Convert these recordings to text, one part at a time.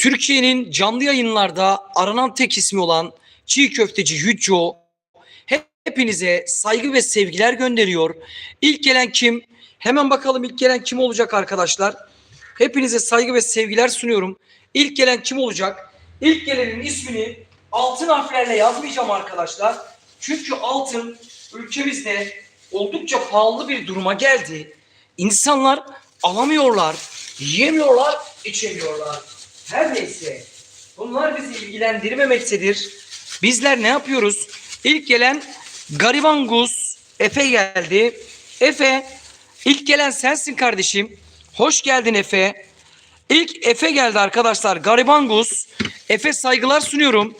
Türkiye'nin canlı yayınlarda aranan tek ismi olan çiğ köfteci Yücco hepinize saygı ve sevgiler gönderiyor. İlk gelen kim? Hemen bakalım ilk gelen kim olacak arkadaşlar? Hepinize saygı ve sevgiler sunuyorum. İlk gelen kim olacak? İlk gelenin ismini altın harflerle yazmayacağım arkadaşlar. Çünkü altın ülkemizde oldukça pahalı bir duruma geldi. İnsanlar alamıyorlar, yiyemiyorlar, içemiyorlar. Her neyse bunlar bizi ilgilendirmemektedir. Bizler ne yapıyoruz? İlk gelen Gariban Gus Efe geldi. Efe ilk gelen sensin kardeşim. Hoş geldin Efe. İlk Efe geldi arkadaşlar. Gariban Gus. Efe saygılar sunuyorum.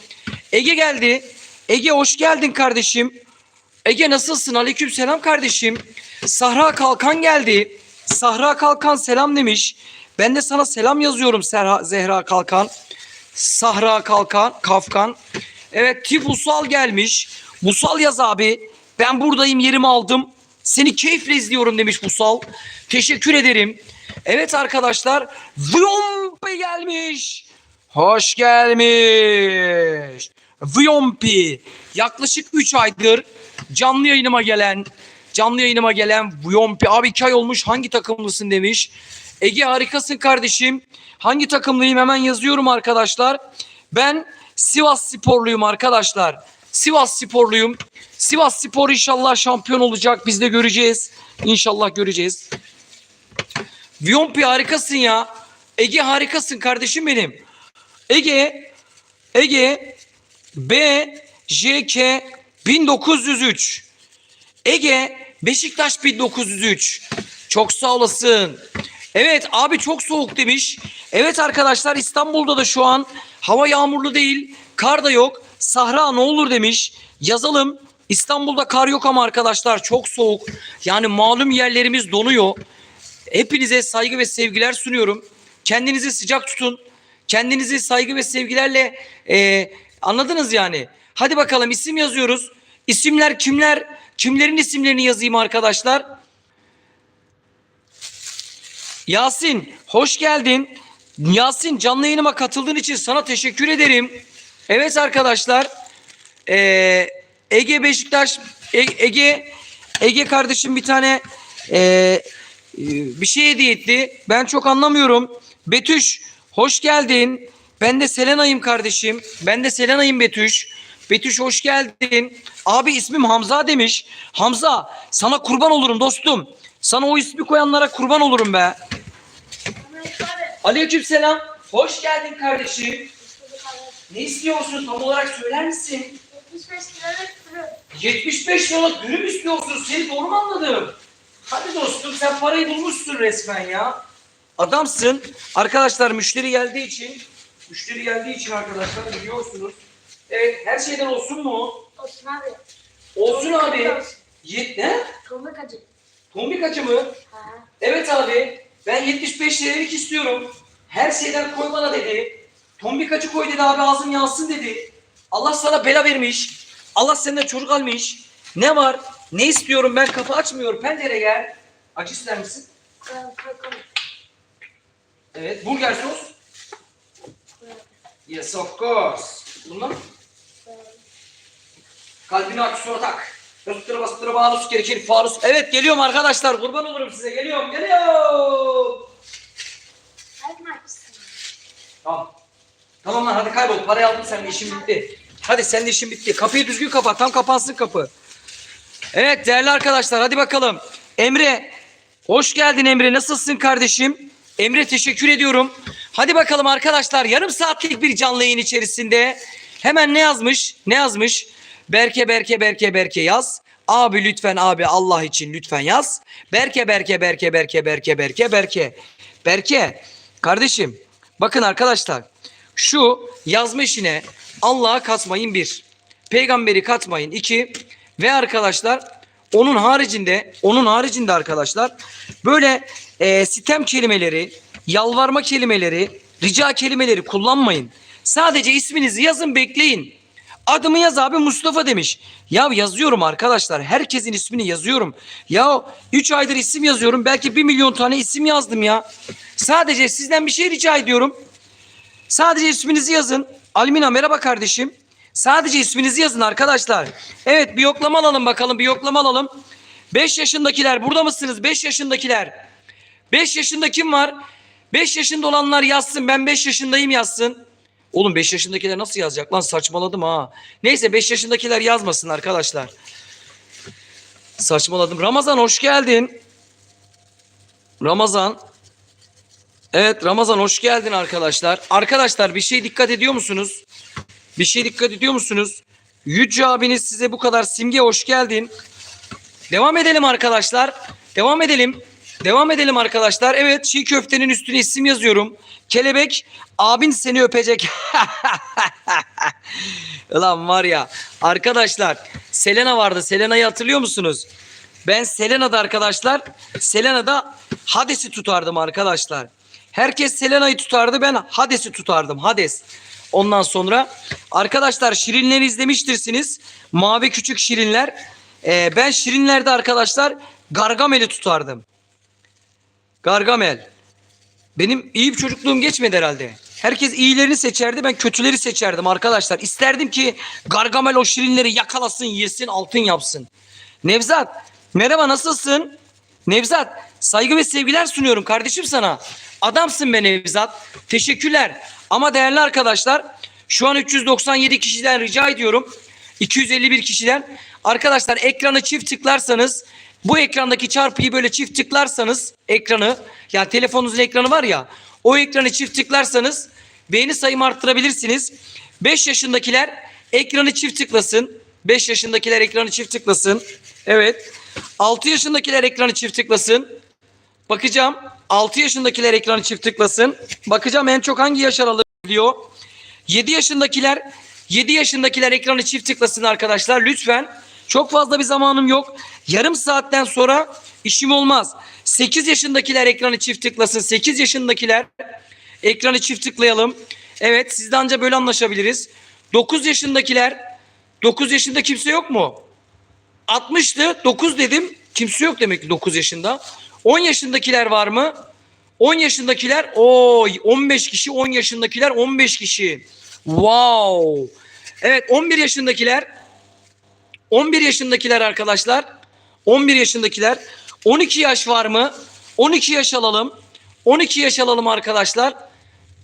Ege geldi. Ege hoş geldin kardeşim. Ege nasılsın? Aleyküm selam kardeşim. Sahra Kalkan geldi. Sahra Kalkan selam demiş. Ben de sana selam yazıyorum Serha, Zehra Kalkan. Sahra Kalkan, Kafkan. Evet Tip Usal gelmiş. Musal yaz abi. Ben buradayım yerimi aldım. Seni keyifle izliyorum demiş Musal. Teşekkür ederim. Evet arkadaşlar. Vyompi gelmiş. Hoş gelmiş. Vyompi. Yaklaşık 3 aydır canlı yayınıma gelen canlı yayınıma gelen Vyompi. Abi 2 ay olmuş hangi takımlısın demiş. Ege harikasın kardeşim. Hangi takımlıyım hemen yazıyorum arkadaşlar. Ben Sivas sporluyum arkadaşlar. Sivas sporluyum. Sivas Spor inşallah şampiyon olacak. Biz de göreceğiz. İnşallah göreceğiz. Vyompi harikasın ya. Ege harikasın kardeşim benim. Ege Ege B JK 1903 Ege Beşiktaş 1903 Çok sağ olasın. Evet abi çok soğuk demiş. Evet arkadaşlar İstanbul'da da şu an hava yağmurlu değil. Kar da yok. Sahra ne olur demiş. Yazalım. İstanbul'da kar yok ama arkadaşlar çok soğuk. Yani malum yerlerimiz donuyor. Hepinize saygı ve sevgiler sunuyorum. Kendinizi sıcak tutun. Kendinizi saygı ve sevgilerle e, anladınız yani. Hadi bakalım isim yazıyoruz. İsimler kimler? Kimlerin isimlerini yazayım arkadaşlar? Yasin hoş geldin. Yasin canlı yayınıma katıldığın için sana teşekkür ederim. Evet arkadaşlar. Ee, Ege Beşiktaş E- Ege Ege kardeşim bir tane e, e, bir şey hediye etti. Ben çok anlamıyorum. Betüş hoş geldin. Ben de Selena'yım kardeşim. Ben de Selena'yım Betüş. Betüş hoş geldin. Abi ismim Hamza demiş. Hamza sana kurban olurum dostum. Sana o ismi koyanlara kurban olurum be. Aleyküm selam. Hoş geldin kardeşim. Ne istiyorsun tam olarak söyler misin? 75 liralık dürüm istiyorsun. Seni doğru mu anladım? Hadi dostum sen parayı bulmuşsun resmen ya. Adamsın. Arkadaşlar müşteri geldiği için müşteri geldiği için arkadaşlar biliyorsunuz. Evet her şeyden olsun mu? Olsun abi. Olsun abi. Yet ne? Tomruk acı. Tombik acı mı? Evet abi. Ben 75 liralık istiyorum. Her şeyden koy bana dedi. Tombik acı koy dedi abi ağzım yansın dedi. Allah sana bela vermiş. Allah senden çocuk almış. Ne var? Ne istiyorum ben kapı açmıyorum. Pencere gel. Acı ister misin? Evet. Burger sos. Yes of course. Bunlar kalbini aç sonra tak. Rıstırı bastırı bağlus gerekir farus. Evet geliyorum arkadaşlar. Kurban olurum size. Geliyorum. Geliyorum. Tamam. Tamam lan hadi kaybol. Parayı aldım sen de işin bitti. Hadi sen de işin bitti. Kapıyı düzgün kapat. Tam kapansın kapı. Evet değerli arkadaşlar hadi bakalım. Emre. Hoş geldin Emre. Nasılsın kardeşim? Emre teşekkür ediyorum. Hadi bakalım arkadaşlar yarım saatlik bir canlı yayın içerisinde hemen ne yazmış? Ne yazmış? Berke Berke Berke Berke yaz. Abi lütfen abi Allah için lütfen yaz. Berke Berke Berke Berke Berke Berke Berke. Berke kardeşim bakın arkadaşlar şu yazma işine Allah'a katmayın bir. Peygamberi katmayın iki. Ve arkadaşlar onun haricinde onun haricinde arkadaşlar böyle e, sitem kelimeleri, yalvarma kelimeleri, rica kelimeleri kullanmayın. Sadece isminizi yazın bekleyin. Adımı yaz abi Mustafa demiş. Ya yazıyorum arkadaşlar. Herkesin ismini yazıyorum. Ya 3 aydır isim yazıyorum. Belki 1 milyon tane isim yazdım ya. Sadece sizden bir şey rica ediyorum. Sadece isminizi yazın. Almina merhaba kardeşim. Sadece isminizi yazın arkadaşlar. Evet bir yoklama alalım bakalım. Bir yoklama alalım. 5 yaşındakiler burada mısınız? 5 yaşındakiler. 5 yaşında kim var? 5 yaşında olanlar yazsın. Ben 5 yaşındayım yazsın. Oğlum 5 yaşındakiler nasıl yazacak lan saçmaladım ha. Neyse 5 yaşındakiler yazmasın arkadaşlar. Saçmaladım. Ramazan hoş geldin. Ramazan. Evet Ramazan hoş geldin arkadaşlar. Arkadaşlar bir şey dikkat ediyor musunuz? Bir şey dikkat ediyor musunuz? Yüce abiniz size bu kadar simge hoş geldin. Devam edelim arkadaşlar. Devam edelim. Devam edelim arkadaşlar. Evet çiğ köftenin üstüne isim yazıyorum. Kelebek abin seni öpecek. Ulan var ya arkadaşlar Selena vardı. Selena'yı hatırlıyor musunuz? Ben Selena'da arkadaşlar Selena'da Hades'i tutardım arkadaşlar. Herkes Selena'yı tutardı ben Hades'i tutardım. Hades. Ondan sonra arkadaşlar Şirinleri izlemiştirsiniz. Mavi küçük Şirinler. Ee, ben Şirinler'de arkadaşlar Gargamel'i tutardım. Gargamel. Benim iyi bir çocukluğum geçmedi herhalde. Herkes iyilerini seçerdi ben kötüleri seçerdim arkadaşlar. İsterdim ki Gargamel o şirinleri yakalasın yesin altın yapsın. Nevzat merhaba nasılsın? Nevzat saygı ve sevgiler sunuyorum kardeşim sana. Adamsın be Nevzat. Teşekkürler. Ama değerli arkadaşlar şu an 397 kişiden rica ediyorum. 251 kişiden. Arkadaşlar ekranı çift tıklarsanız bu ekrandaki çarpıyı böyle çift tıklarsanız ekranı ya telefonunuzun ekranı var ya o ekranı çift tıklarsanız beğeni sayımı arttırabilirsiniz. 5 yaşındakiler ekranı çift tıklasın. 5 yaşındakiler ekranı çift tıklasın. Evet. 6 yaşındakiler ekranı çift tıklasın. Bakacağım. 6 yaşındakiler ekranı çift tıklasın. Bakacağım en çok hangi yaş aralığı diyor. 7 yaşındakiler 7 yaşındakiler ekranı çift tıklasın arkadaşlar lütfen. Çok fazla bir zamanım yok. Yarım saatten sonra işim olmaz. 8 yaşındakiler ekranı çift tıklasın. 8 yaşındakiler ekranı çift tıklayalım. Evet sizde anca böyle anlaşabiliriz. 9 yaşındakiler 9 yaşında kimse yok mu? 60'tı 9 dedim. Kimse yok demek ki 9 yaşında. 10 yaşındakiler var mı? 10 yaşındakiler o 15 kişi 10 yaşındakiler 15 kişi. Wow. Evet 11 yaşındakiler 11 yaşındakiler arkadaşlar 11 yaşındakiler 12 yaş var mı? 12 yaş alalım. 12 yaş alalım arkadaşlar.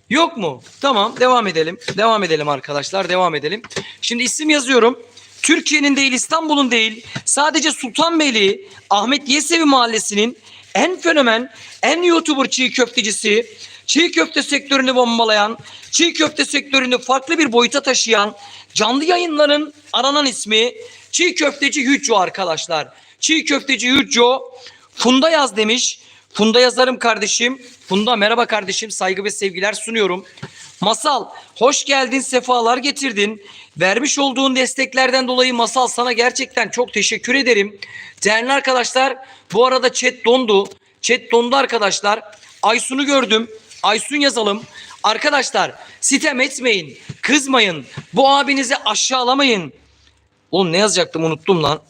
Yok mu? Tamam devam edelim. Devam edelim arkadaşlar devam edelim. Şimdi isim yazıyorum. Türkiye'nin değil İstanbul'un değil sadece Sultanbeyli Ahmet Yesevi Mahallesi'nin en fenomen, en YouTuber çiğ köftecisi, çiğ köfte sektörünü bombalayan, çiğ köfte sektörünü farklı bir boyuta taşıyan, canlı yayınların aranan ismi çiğ köfteci Hücco arkadaşlar. Çiğ köfteci Hücco Funda yaz demiş. Funda yazarım kardeşim. Funda merhaba kardeşim. Saygı ve sevgiler sunuyorum. Masal hoş geldin sefalar getirdin. Vermiş olduğun desteklerden dolayı Masal sana gerçekten çok teşekkür ederim. Değerli arkadaşlar bu arada chat dondu. Chat dondu arkadaşlar. Aysun'u gördüm. Aysun yazalım. Arkadaşlar sitem etmeyin. Kızmayın. Bu abinizi aşağılamayın. Oğlum ne yazacaktım unuttum lan.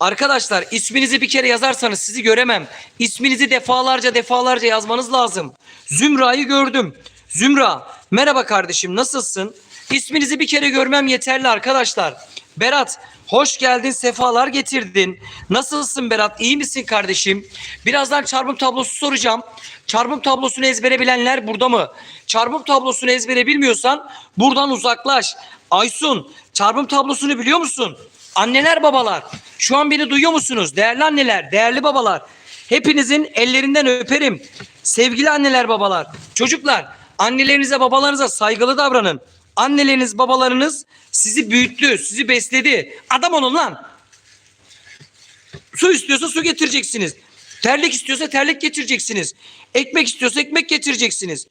Arkadaşlar isminizi bir kere yazarsanız sizi göremem. İsminizi defalarca defalarca yazmanız lazım. Zümra'yı gördüm. Zümra merhaba kardeşim nasılsın? İsminizi bir kere görmem yeterli arkadaşlar. Berat hoş geldin sefalar getirdin. Nasılsın Berat iyi misin kardeşim? Birazdan çarpım tablosu soracağım. Çarpım tablosunu ezbere bilenler burada mı? Çarpım tablosunu ezbere bilmiyorsan buradan uzaklaş. Aysun çarpım tablosunu biliyor musun? Anneler babalar şu an beni duyuyor musunuz? Değerli anneler, değerli babalar. Hepinizin ellerinden öperim. Sevgili anneler babalar. Çocuklar annelerinize babalarınıza saygılı davranın. Anneleriniz babalarınız sizi büyüttü, sizi besledi. Adam olun lan. Su istiyorsa su getireceksiniz. Terlik istiyorsa terlik getireceksiniz. Ekmek istiyorsa ekmek getireceksiniz.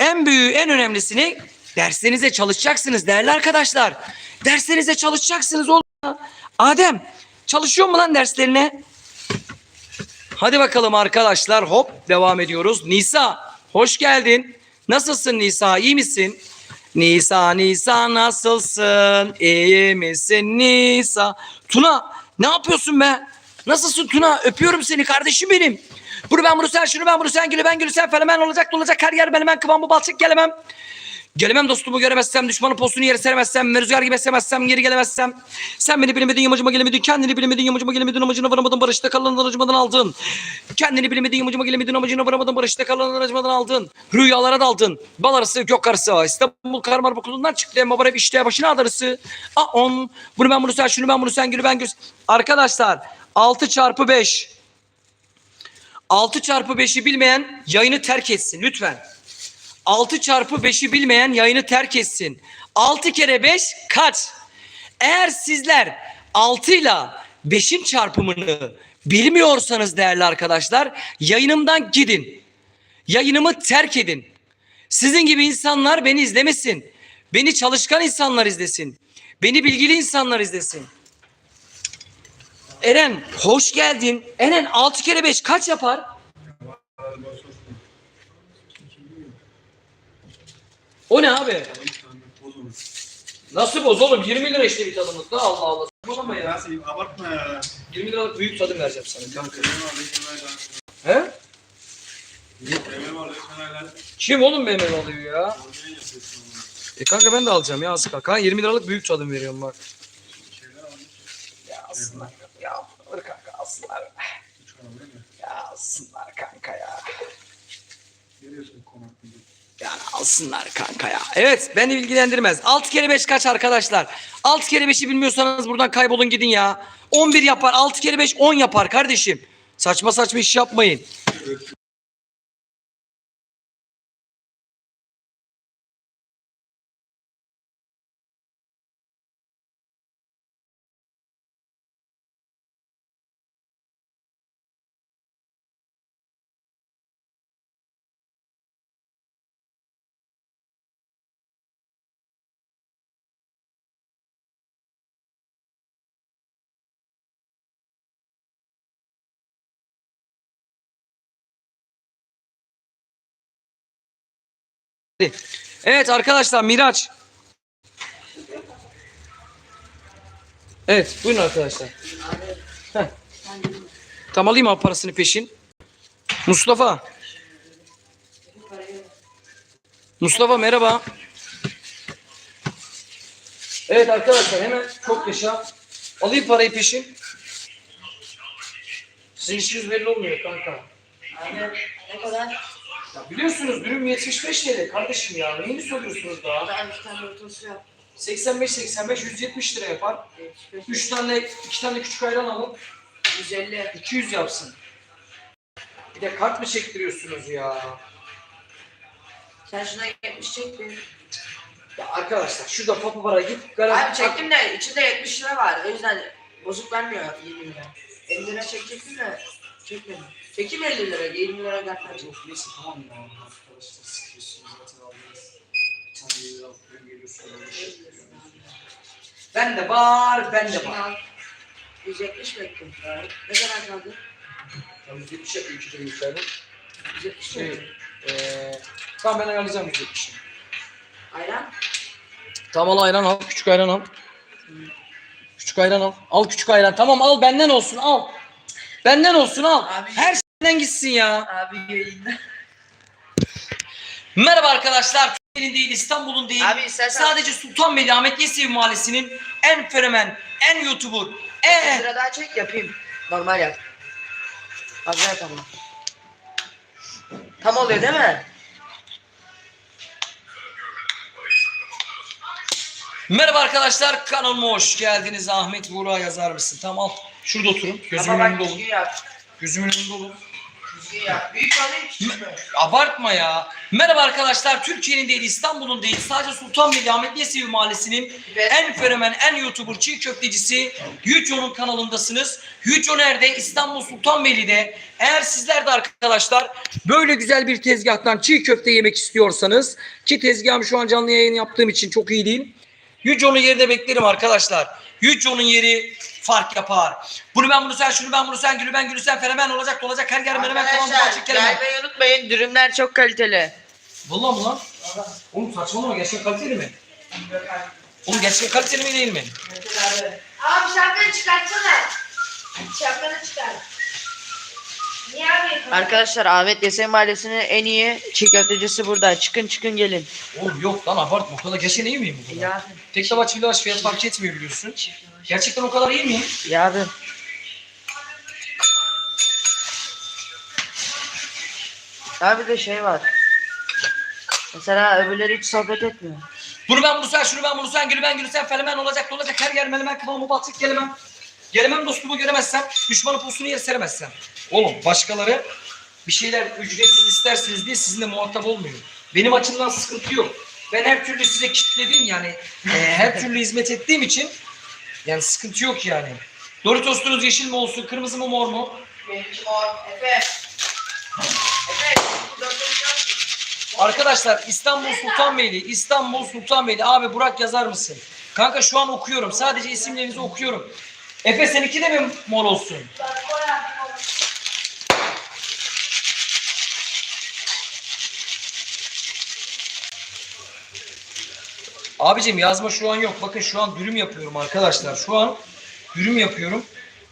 En büyüğü, en önemlisini derslerinize çalışacaksınız değerli arkadaşlar. Derslerinize çalışacaksınız oğlum. Adem çalışıyor mu lan derslerine? Hadi bakalım arkadaşlar hop devam ediyoruz. Nisa hoş geldin. Nasılsın Nisa iyi misin? Nisa Nisa nasılsın? İyi misin Nisa? Tuna ne yapıyorsun be? Nasılsın Tuna? Öpüyorum seni kardeşim benim. Bunu ben bunu sen şunu ben bunu sen gülü ben gülü sen fenomen olacak olacak her yer benim ben kıvam bu balçık gelemem. Gelemem dostumu göremezsem, düşmanın postunu yere seremezsem, rüzgar gibi esemezsem, geri gelemezsem. Sen beni bilemedin, yamacıma gelemedin, kendini bilemedin, yamacıma gelemedin, amacına varamadın, barışta kalanından acımadan aldın. Kendini bilemedin, yamacıma gelemedin, amacına varamadın, barışta kalanından acımadan aldın. Rüyalara daldın, bal arası, gök arası, İstanbul Karmar Bakulu'ndan çıktı, hep işte başına adarısı. A on, bunu ben bunu sen, şunu ben bunu sen, gülü ben gül. Arkadaşlar 6 çarpı 5. 6 çarpı 5'i bilmeyen yayını terk etsin lütfen. 6 çarpı 5'i bilmeyen yayını terk etsin. 6 kere 5 kaç? Eğer sizler 6 ile 5'in çarpımını bilmiyorsanız değerli arkadaşlar yayınımdan gidin. Yayınımı terk edin. Sizin gibi insanlar beni izlemesin. Beni çalışkan insanlar izlesin. Beni bilgili insanlar izlesin. Eren hoş geldin. Eren 6 kere 5 kaç yapar? O ne abi? Nasıl boz oğlum? 20 lira işte bir tadımlık. Da Allah Allah. Saçmalama ya. Sen abartma ya. 20 liralık büyük tadım vereceğim sana. Kanka. He? Kim oğlum benim alıyor ya? E kanka ben de alacağım ya az. Kanka 20 liralık büyük tadım veriyorum bak. Ya alsınlar. Ya alır kanka mi? Ya alsınlar kanka ya. Geliyorsun konaklıca. Yani alsınlar kanka ya. Evet beni ilgilendirmez. 6 kere 5 kaç arkadaşlar? 6 kere 5'i bilmiyorsanız buradan kaybolun gidin ya. 11 yapar. 6 kere 5 10 yapar kardeşim. Saçma saçma iş yapmayın. Evet arkadaşlar Miraç. Evet buyurun arkadaşlar. Heh. Tam alayım abi parasını peşin. Mustafa. Mustafa merhaba. Evet arkadaşlar hemen çok yaşa. Alayım parayı peşin. Sizin işiniz belli olmuyor kanka. Ne kadar? Ya biliyorsunuz dürüm 75 TL kardeşim ya. Neyini soruyorsunuz daha? Ben bir tane ortası yap. 85 85 170 lira yapar. 3 tane 2 tane küçük ayran alın. 150. 200 yapsın. Bir de kart mı çektiriyorsunuz ya? Sen şuna 70 çek bir. Ya arkadaşlar şurada papa para git. Garanti Abi çektim de içinde 70 lira var. O yüzden bozuk vermiyor 20 lira. 50 lira çekecektim de çekmedim. Çekeyim 50 lira. 20 lira göndereceğim. Neyse tamam ya arkadaşlar sıkıyorsunuz zaten aldınız. Bir tane yeri alıp buraya geliyorsunuz. Ben de var, ben de var. al. 170 bekliyorum. Ne kadar kaldı? Ya 170 yapıyor iki tane yukarıda. 170 Şey, mi? eee tamam ben ayarlayacağım 170'i. Ayran? Tamam al ayran al. Küçük ayran al. Küçük ayran al. Al küçük ayran. Tamam al benden olsun al. Benden olsun al. Abi- Her şeyden gitsin ya. Abi yayında. Merhaba arkadaşlar. Türkiye'nin değil İstanbul'un değil. Abi istersen Sadece Sultanbeyli Ahmet Yesevi Mahallesi'nin en fenomen, en YouTuber, 30 en... lira daha çek yapayım. Normal yap. Fazla yap ama. Tam oluyor değil mi? Merhaba arkadaşlar kanalıma hoş geldiniz. Ahmet Buğra yazar mısın? Tamam. Şurada oturun. Gözümün Ama önünde olun. düzgün yap. Gözümün önünde. Büyük alayım küçük mü? Abartma ya. Merhaba arkadaşlar. Türkiye'nin değil, İstanbul'un değil. Sadece Sultanbeyli Ahmet Yesevi Mahallesi'nin en fenomen, en YouTuber çiğ köftecisi Yüco'nun kanalındasınız. Yüco nerede? İstanbul Sultanbeyli'de. Eğer sizler de arkadaşlar böyle güzel bir tezgahtan çiğ köfte yemek istiyorsanız ki tezgahım şu an canlı yayın yaptığım için çok iyi değil. Yüco'nun yerine beklerim arkadaşlar. Yüco'nun yeri fark yapar. Bunu ben bunu sen, şunu ben bunu sen, gülü ben gülü sen, fenomen olacak, olacak, her yer menemen, tamam, açık kelime. gelmeyi unutmayın. Dürümler çok kaliteli. Vallahi mı lan? Oğlum saçmalama gerçekten kaliteli mi? Oğlum gerçekten kaliteli mi değil mi? Abi şapkanı çıkartsana. Şapkanı çıkar. Arkadaşlar Ahmet Yesen Mahallesi'nin en iyi çiğ köftecisi burada. Çıkın çıkın gelin. Oğlum yok lan abartma o kadar geçen iyi miyim bu kadar? Ya, Tek tabaç flaş fiyat fark etmiyor biliyorsun. Gerçekten o kadar iyi miyim? ya abi. Abi de şey var. Mesela öbürleri hiç sohbet etmiyor. Bunu ben bunu sen, şunu ben bunu sen, gülü ben gülü sen, felemen olacak, olacak, her yer melemen, kıvamı batık gelemem. Gelemem dostumu göremezsem, düşmanın postunu yer seremezsem. Oğlum başkaları bir şeyler ücretsiz istersiniz diye sizinle muhatap olmuyor. Benim açımdan sıkıntı yok. Ben her türlü size kitlediğim yani e, her türlü hizmet ettiğim için yani sıkıntı yok yani. Doritos'tunuz yeşil mi olsun, kırmızı mı mor mu? Benimki mor. Efe. Efe. dörtlü Arkadaşlar İstanbul Sultanbeyli, İstanbul Sultanbeyli. Abi Burak yazar mısın? Kanka şu an okuyorum. Sadece isimlerinizi okuyorum. Efe seninki de mi mor olsun? Abicim yazma şu an yok. Bakın şu an dürüm yapıyorum arkadaşlar. Şu an dürüm yapıyorum.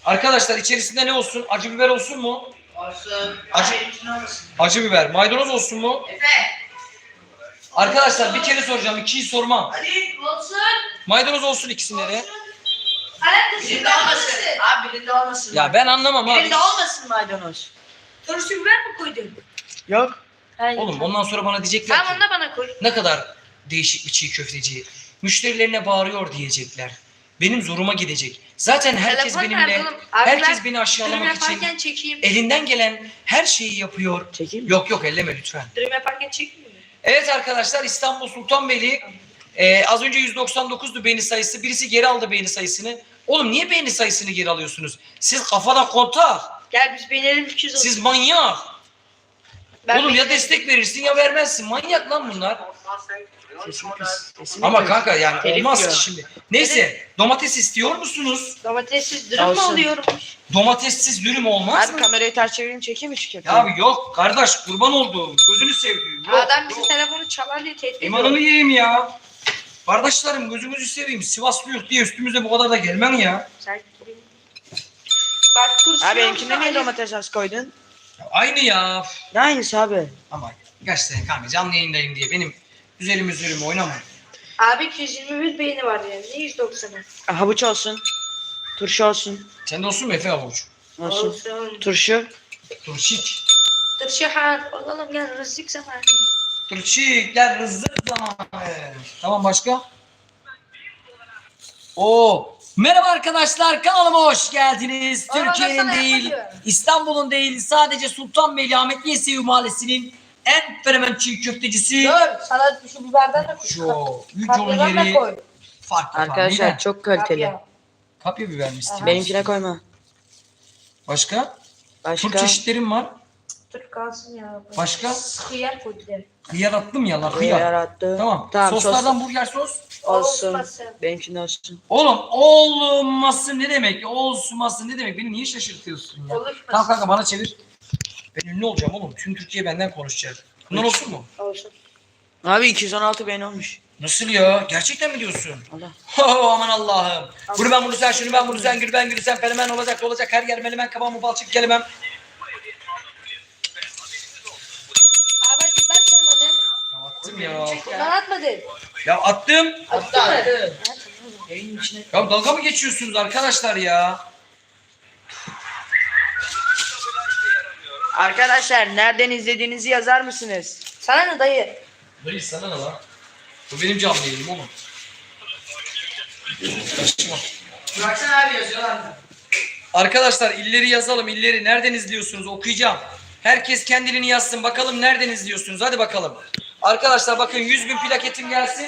Arkadaşlar içerisinde ne olsun? Acı biber olsun mu? Olsun. Acı-. Acı biber. Maydanoz olsun mu? Efe. Arkadaşlar bir kere soracağım. ikiyi sormam. Hadi. Olsun. Maydanoz olsun ikisinde de. Birinde olmasın. Abi birinde olmasın. Ya ben anlamam abi. Birinde olmasın maydanoz. Turşu biber mi koydun? Yok. Hayır. Oğlum ondan sonra bana diyecekler Tamam ki onu da bana koy. ne kadar değişik bir çiğ köfteci. Müşterilerine bağırıyor diyecekler. Benim zoruma gidecek. Zaten herkes Telefon benimle, nerede oğlum? Abi herkes ben beni Dürüm aşağılamak için yaparken çekeyim. elinden gelen her şeyi yapıyor. Çekeyim mi? Yok yok elleme lütfen. Dürüm yaparken çekmiyor mu? Evet arkadaşlar İstanbul Sultanbeyli e, az önce 199'du beğeni sayısı. Birisi geri aldı beğeni sayısını. Oğlum niye beğeni sayısını geri alıyorsunuz? Siz kafada kontak. Gel biz beğenelim 200 olsun. Siz manyak. Ben Oğlum ya beğenirim. destek verirsin ya vermezsin. Manyak lan bunlar. Sesini kız. Ama kanka yani Telif olmaz yiyor. ki şimdi. Neyse domates istiyor musunuz? Domatessiz dürüm mü Olsun. oluyormuş? Domatessiz dürüm olmaz Abi mı? kamerayı ters çevireyim çekeyim mi şu Ya yok kardeş kurban olduğum gözünü sevdiğim. Yok, Adam bizim yok. telefonu çalar diye tehdit ediyor. İmanımı yiyeyim ya. Kardeşlerim gözümüzü seveyim. Sivaslı yok diye üstümüze bu kadar da gelmem ya. Sen Bak turşu Abi benimkinde niye domates az koydun? ya aynı ya. Ne aynısı abi? Ama gerçekten kanka canlı yayındayım diye benim üzerim üzerime oynama. Abi 221 beğeni var yani. Ne 190'ı? Havuç olsun. Turşu olsun. Sen de olsun mu Efe avuç? Olsun. Olsun. Turşu. Turşik. Turşu han. Oğlum gel rızık zamanı. Turşikler rızık zamanı. Tamam başka? Oo. Merhaba arkadaşlar kanalıma hoş geldiniz. Oğlum, Türkiye'nin değil. İstanbul'un değil sadece Sultanbeyli Ahmet Yesevi Mahallesi'nin en fenomen çiğ köftecisi. Dur sana şu biberden de koy. Şu Yücol Kapyadan da yeri koy. farklı Arkadaşlar Arkadaşlar, çok kaliteli. Kapya. Kapya biber mi istiyorsun? Benimkine koyma. Başka? Başka? Turp çeşitlerim var. Dur kalsın ya. Başka? Hıyar koy bir de. Hıyar attım ya la Hıyar hıyar. attı. Tamam. Tamam Soslardan sos burger sos. olsun. Olmasın. Benimkinde olsun. Oğlum olması ne demek? Olması ne demek? Beni niye şaşırtıyorsun ya? Oluşmasın. Tamam kanka bana çevir. Ben ünlü olacağım oğlum. Tüm Türkiye benden konuşacak. Bunlar olsun mu? Olsun. Abi 216 beğeni olmuş. Nasıl ya? Gerçekten mi diyorsun? Allah. Oh, aman Allah'ım. Bunu ben bunu sen, şunu ben bunu sen, gül ben gül sen, fenomen olacak olacak her yer menemen kabağımı balçık gelemem. Abi ben sormadım. Ya attım ya. Ben atmadım. Ya attım. Attı mı? Yayının içine. Ya dalga mı geçiyorsunuz arkadaşlar ya? Arkadaşlar nereden izlediğinizi yazar mısınız? Sana ne dayı? Dayı sana ne lan? Bu benim canlı yayınım oğlum. Kaçma. Baksana abi yazıyorlar mı? Arkadaşlar illeri yazalım illeri nereden izliyorsunuz okuyacağım. Herkes kendini yazsın bakalım nereden izliyorsunuz hadi bakalım. Arkadaşlar bakın 100 bin plaketim gelsin.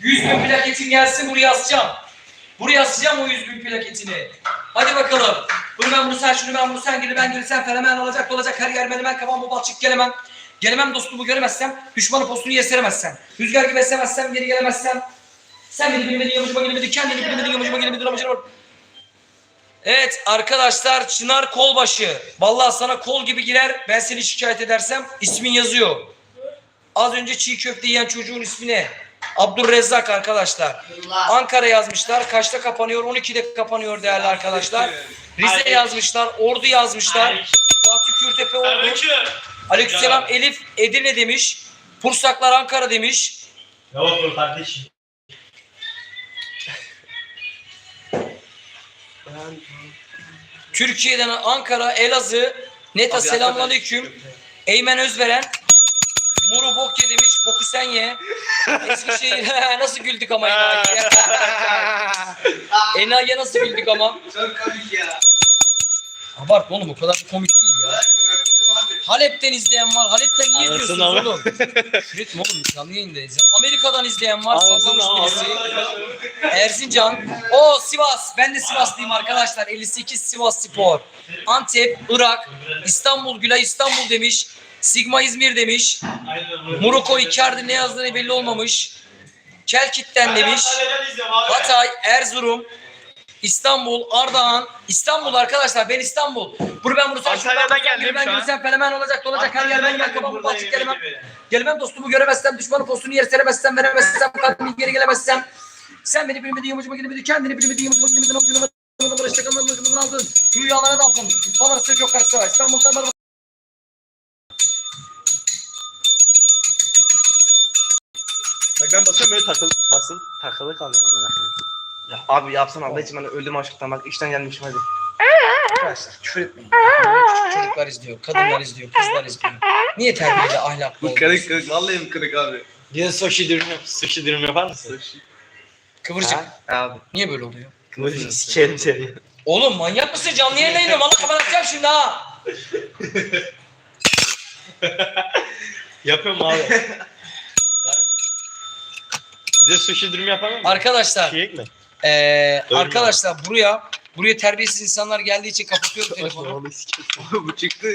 100 bin plaketim gelsin buraya asacağım. Buraya asacağım o 100 bin plaketini. Hadi bakalım. Bunu ben bunu sen şunu ben bunu sen geri ben geri sen fenomen olacak olacak her yer menemen kafam bu balçık gelemem. Gelemem dostumu göremezsem düşmanı postunu yer seremezsem. Rüzgar gibi esemezsem geri gelemezsem. Sen beni bilmedin yamacıma gelemedin kendini bilmedin yamacıma gelemedin amacına Evet arkadaşlar Çınar Kolbaşı. Vallahi sana kol gibi girer. Ben seni şikayet edersem ismin yazıyor. Az önce çiğ köfte yiyen çocuğun ismi ne? Abdurrezzak arkadaşlar. Ankara yazmışlar. Kaçta kapanıyor? 12'de kapanıyor değerli arkadaşlar. Rize yazmışlar. Ordu yazmışlar. Fatih Gürtepe oldu. Aleykümselam Elif Edirne demiş. Pursaklar Ankara demiş. Ne oldu kardeşim? Türkiye'den Ankara, Elazığ. Neta selamünaleyküm. Eymen Özveren. Muru bok ye demiş. Boku sen ye. Eskişehir. nasıl güldük ama Enayi'ye. Enayi'ye nasıl güldük ama. Çok komik ya. Abartma oğlum o kadar da komik değil ya. Halep'ten izleyen var. Halep'ten niye Anasını izliyorsunuz ama. oğlum? Üretme oğlum canlı yayındayız. ya. Amerika'dan izleyen var. Sallamış ama. birisi. Erzincan. O Sivas. Ben de Sivaslıyım arkadaşlar. 58 Sivas Spor. Antep, Irak, İstanbul, Gülay İstanbul demiş. Sigma İzmir demiş. Muroko Icardi ne yazdığını belli olmamış. Kelkit'ten demiş. Hatay, Erzurum, İstanbul, Ardahan, İstanbul arkadaşlar ben İstanbul. Bunu ben bunu Antalya'dan geldim Ben gülsem fenomen olacak olacak her yerden gel kafamı balçık gelemem. Gelmem dostumu göremezsem, düşmanı postunu yer seremezsem, veremezsem, kalbimi geri gelemezsem. Sen beni bilmediğin yumucuma gidemedi, kendini bilmediğin yumucuma gidemedi, yumucuma gidemedi, işte kamerayı yumucuma aldın. Rüyalara daldın. Balarısı çok karşı İstanbul kalmadı. Bak ben basıyorum böyle takılı basın takılı kalıyor koyayım. Ya abi yapsana Allah için ben öldüm aşktan bak işten gelmişim hadi. Arkadaşlar küfür etmeyin. Küçük çocuklar izliyor, kadınlar izliyor, kızlar izliyor. Niye terbiyeli, ahlaklı olmuyorsun? Kırık kırık vallahi mi kırık abi. De sushi dürüm yap. Sushi dürüm yapar mısın? Kıvırcık. Abi. Niye böyle oluyor? Kıvırcık sikerim seni. Oğlum manyak mısın? Canlı yayına iniyorum. Valla kapatacağım şimdi ha. Yapıyorum abi. Ha? Bize sushi dürüm yapar mısın? Arkadaşlar, Yiyek mi? eee Ölmüyor. arkadaşlar buraya buraya terbiyesiz insanlar geldiği için kapatıyorum telefonu. Bu çıktı.